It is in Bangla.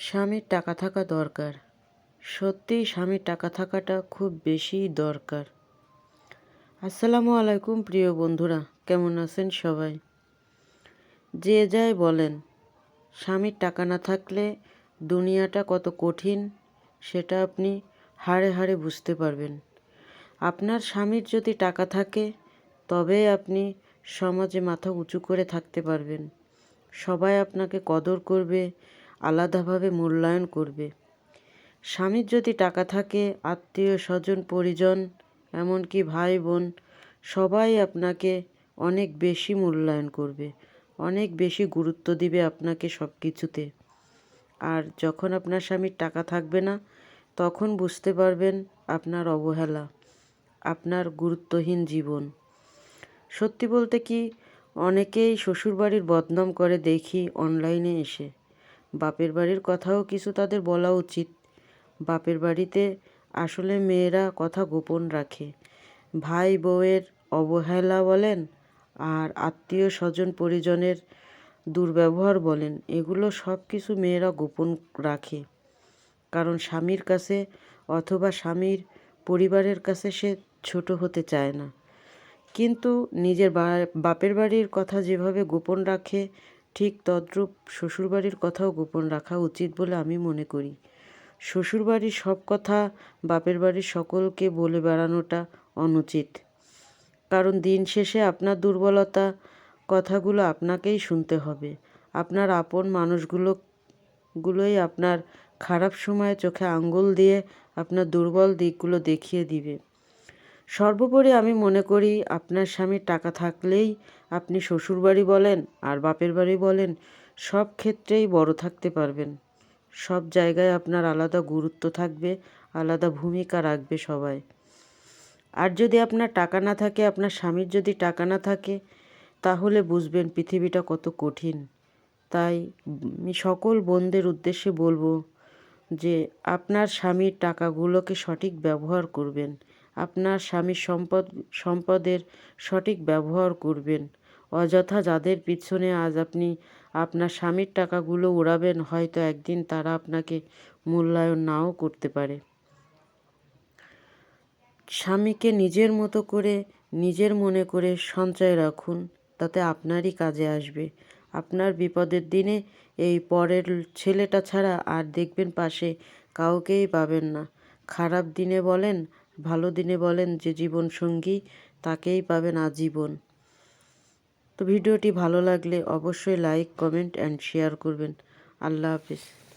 স্বামীর টাকা থাকা দরকার। সত্যিই স্বামীর টাকা থাকাটা খুব বেশি দরকার। আসসালামু আলাইকুম প্রিয় বন্ধুরা, কেমন আছেন সবাই? যে যাই বলেন, স্বামীর টাকা না থাকলে দুনিয়াটা কত কঠিন, সেটা আপনি হাড়ে হাড়ে বুঝতে পারবেন। আপনার স্বামীর যদি টাকা থাকে তবেই আপনি সমাজে মাথা উঁচু করে থাকতে পারবেন। সবাই আপনাকে কদর করবে আলাদাভাবে মূল্যায়ন করবে। স্বামীর যদি টাকা থাকে, আত্মীয়, স্বজন, পরিজন, এমনকি ভাই বোন সবাই আপনাকে অনেক বেশি মূল্যায়ন করবে, অনেক বেশি গুরুত্ব দিবে আপনাকে সব কিছুতে আর যখন আপনার স্বামীর টাকা থাকবে না, তখন বুঝতে পারবেন আপনার অবহেলা, আপনার গুরুত্বহীন জীবন। সত্যি বলতে কি, অনেকেই শ্বশুরবাড়ির বদনাম করে দেখি অনলাইনে এসে। বাপের বাড়ির কথাও কিছু তাদের বলা উচিত। বাপের বাড়িতে আসলে মেয়েরা কথা গোপন রাখে। ভাই বউয়ের অবহেলা বলেন আর আত্মীয় স্বজন পরিজনের দুর্ব্যবহার বলেন, এগুলো সব কিছু মেয়েরা গোপন রাখে। কারণ স্বামীর কাছে অথবা স্বামীর পরিবারের কাছে সে ছোট হতে চায় না। কিন্তু নিজের বাপের বাড়ির কথা যেভাবে গোপন রাখে ঠিক তদ্রূপ শ্বশুরবাড়ির কথাও গোপন রাখা উচিত বলে আমি মনে করি। শ্বশুরবাড়ির সব কথা বাপের বাড়ির সকলকে বলে বেড়ানোটা অনুচিত। কারণ দিন শেষে আপনার দুর্বলতা কথাগুলো আপনাকেই শুনতে হবে। আপনার আপন মানুষগুলো, গুলোই আপনার খারাপ সময়ে চোখে আঙ্গুল দিয়ে আপনার দুর্বল দিকগুলো দেখিয়ে দিবে। সর্বোপরি আমি মনে করি আপনার স্বামীর টাকা থাকলেই আপনি শ্বশুরবাড়ি বলেন আর বাপের বাড়ি বলেন, সব ক্ষেত্রেই বড় থাকতে পারবেন। সব জায়গায় আপনার আলাদা গুরুত্ব থাকবে, আলাদা ভূমিকা রাখবে সবাই। আর যদি আপনার টাকা না থাকে, আপনার স্বামীর যদি টাকা না থাকে, তাহলে বুঝবেন পৃথিবীটা কত কঠিন। তাই আমি সকল বোনদের উদ্দেশ্যে বলব যে আপনার স্বামীর টাকাগুলোকে সঠিক ব্যবহার করবেন। আপনার স্বামীর সম্পদ, সম্পদের সঠিক ব্যবহার করবেন। অযথা যাদের পিছনে আজ আপনি আপনার স্বামীর টাকাগুলো উড়াবেন, হয়তো একদিন তারা আপনাকে মূল্যায়ন নাও করতে পারে। স্বামীকে নিজের মতো করে, নিজের মনে করে সঞ্চয় রাখুন, তাতে আপনারই কাজে আসবে। আপনার বিপদের দিনে এই পরের ছেলেটা ছাড়া আর দেখবেন পাশে কাউকেই পাবেন না। খারাপ দিনে বলেন ভালো দিনে বলেন যে জীবন সঙ্গী, তাকেই পাবেন আজীবন। তো ভিডিওটি ভালো লাগলে অবশ্যই লাইক কমেন্ট অ্যান্ড শেয়ার করবেন। আল্লাহ হাফিজ।